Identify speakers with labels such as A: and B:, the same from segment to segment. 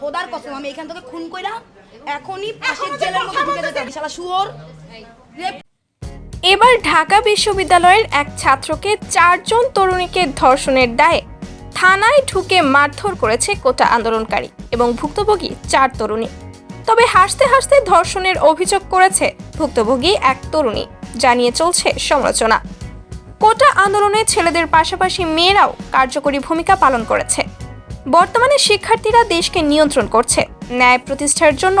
A: খোদার কসম আমি এখান থেকে খুন কইরা এখনই ফাঁসির জেলের মধ্যে ঢুকে যেতাম। শালা শুয়োর।
B: এবার ঢাকা বিশ্ববিদ্যালয়ের এক ছাত্রকে চারজন তরুণীকে ধর্ষণের দায়ে থানায় ঢুকে মারধর করেছে কোটা আন্দোলনকারী এবং ভুক্তভোগী চার তরুণী। তবে হাসতে হাসতে ধর্ষণের অভিযোগ করেছে ভুক্তভোগী এক তরুণী জানিয়ে চলছে সমালোচনা। কোটা আন্দোলনে ছেলেদের পাশাপাশি মেয়েরাও কার্যকরী ভূমিকা পালন করেছে। বর্তমানে শিক্ষার্থীরা দেশকে নিয়ন্ত্রণ করছে, ন্যায় প্রতিষ্ঠার জন্য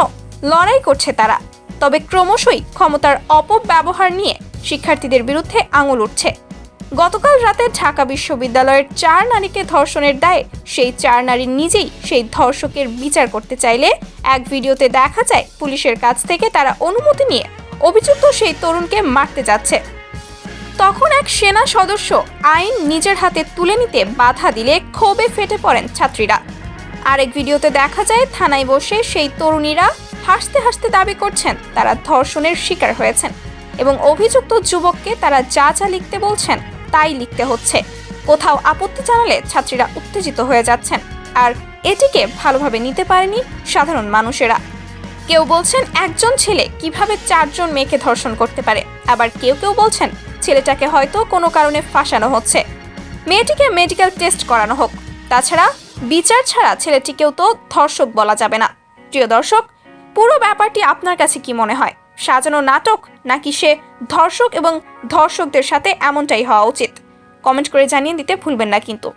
B: লড়াই করছে তারা। তবে ক্রমশই ক্ষমতার অপব্যবহার নিয়ে শিক্ষার্থীদের বিরুদ্ধে আঙুল উঠছে। গতকাল রাতে ঢাকা বিশ্ববিদ্যালয়ের চার নারীকে ধর্ষণের দায়ে সেই চার নারী নিজেই সেই ধর্ষকের বিচার করতে চাইলে এক ভিডিওতে দেখা যায় পুলিশের কাছ থেকে তারা অনুমতি নিয়ে অভিযুক্ত সেই তরুণকে মারতে যাচ্ছে। তখন এক সেনা সদস্য আইন নিজের হাতে তুলে নিতে বাধা দিলে ক্ষোভে ফেটে পড়েন ছাত্রীরা। আরেক ভিডিওতে দেখা যায়, থানায় বসে সেই তরুণীরা হাসতে হাসতে দাবি করছেন, তারা ধর্ষণের শিকার হয়েছেন এবং অভিযুক্ত যুবককে তারা যা যা লিখতে বলছেন তাই লিখতে হচ্ছে। কোথাও আপত্তি জানালে ছাত্রীরা উত্তেজিত হয়ে যাচ্ছেন আর এটিকে ভালোভাবে নিতে পারেনি সাধারণ মানুষেরা। কেউ বলছেন, একজন ছেলে কীভাবে চারজন মেয়েকে ধর্ষণ করতে পারে? আবার কেউ কেউ বলছেন ছেলেটাকে হয়তো কোনো কারণে ফাঁসানো হচ্ছে। মেয়েটিকে মেডিকেল টেস্ট করানো হোক। তাছাড়া বিচার ছাড়া ছেলেটিকেও তো ধর্ষক বলা যাবে না। প্রিয় দর্শক, পুরো ব্যাপারটি আপনার কাছে কি মনে হয়? সাজানো নাটক নাকি সে ধর্ষক এবং ধর্ষকদের সাথে এমনটাই হওয়া উচিত? কমেন্ট করে জানিয়ে দিতে ভুলবেন না কিন্তু।